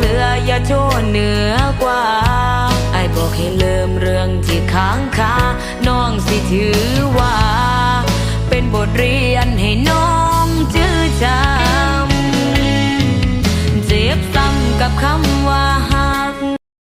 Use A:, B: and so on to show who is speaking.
A: เหลืออย่าโชว์เหนือกว่า ไอ้บอกให้เริ่มเรื่องที่ค้างคา